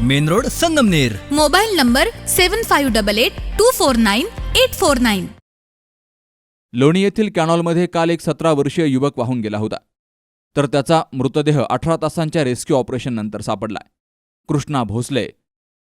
Main road Sangamner. Mobile number seven five double eight two four nine eight four nine Loni येथील कॅनॉलमध्ये काल एक सतरा वर्षीय युवक वाहून गेला होता. तर त्याचा मृतदेह अठरा तासांच्या रेस्क्यू ऑपरेशननंतर सापडलाय कृष्णा भोसले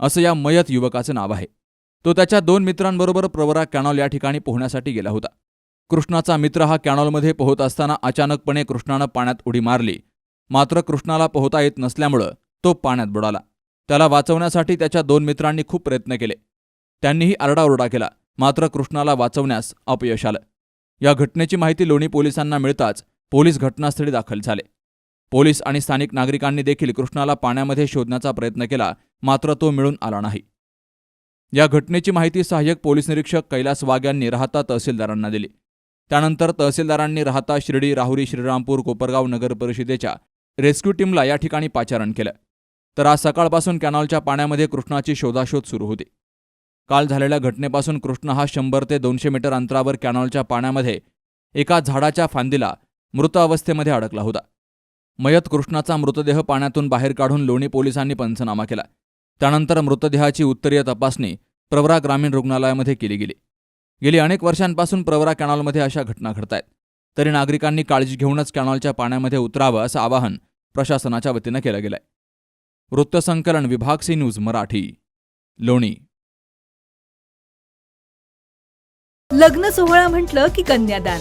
असं या मयत युवकाचं नाव आहे. तो त्याच्या दोन मित्रांबरोबर प्रवरा कॅनॉल या ठिकाणी पोहण्यासाठी गेला होता. कृष्णाचा मित्र हा कॅनॉलमध्ये पोहत असताना अचानकपणे कृष्णानं पाण्यात उडी मारली. मात्र कृष्णाला पोहता येत नसल्यामुळं तो पाण्यात बुडाला. त्याला वाचवण्यासाठी त्याच्या दोन मित्रांनी खूप प्रयत्न केले. त्यांनीही आरडाओरडा केला. मात्र कृष्णाला वाचवण्यास अपयश आलं. या घटनेची माहिती लोणी पोलिसांना मिळताच पोलीस घटनास्थळी दाखल झाले. पोलीस आणि स्थानिक नागरिकांनी देखील कृष्णाला पाण्यामध्ये शोधण्याचा प्रयत्न केला मात्र तो मिळून आला नाही. या घटनेची माहिती सहाय्यक पोलीस निरीक्षक कैलास वाघ यांनी राहता तहसीलदारांना दिली. त्यानंतर तहसीलदारांनी राहता शिर्डी राहुरी श्रीरामपूर कोपरगाव नगर परिषदेच्या रेस्क्यू टीमला या ठिकाणी पाचारण केलं. तर आज सकाळपासून कॅनॉलच्या पाण्यामध्ये कृष्णाची शोधाशोध सुरू होती. काल झालेल्या घटनेपासून कृष्ण हा शंभर ते दोनशे मीटर अंतरावर कॅनॉलच्या पाण्यामध्ये एका झाडाच्या फांदीला मृत अवस्थेमध्ये अडकला होता. मयत कृष्णाचा मृतदेह पाण्यातून बाहेर काढून लोणी पोलिसांनी पंचनामा केला. त्यानंतर मृतदेहाची उत्तरीय तपासणी प्रवरा ग्रामीण रुग्णालयामध्ये केली गेली. गेली अनेक वर्षांपासून प्रवरा कॅनॉलमध्ये अशा घटना घडतायत. तरी नागरिकांनी काळजी घेऊनच कॅनॉलच्या पाण्यामध्ये उतरावं असं आवाहन प्रशासनाच्या वतीनं केलं गेलंय. वृत्तसंकलन विभाग सी न्यूज मराठी लोणी. लग्न सोहळा म्हटलं की कन्यादान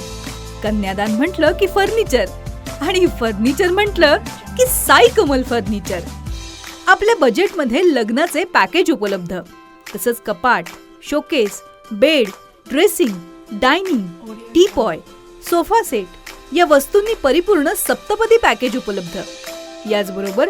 कन्यादान म्हटलं की फर्निचर आणि फर्निचर म्हटलं की साई कमल फर्निचर. आपल्या बजेटमध्ये लग्नाचे पॅकेज उपलब्ध तसंच कपाट showcase bed dressing dining teapoy sofa set या वस्तूंनी परिपूर्ण सप्तपदी पॅकेज उपलब्ध. याचबरोबर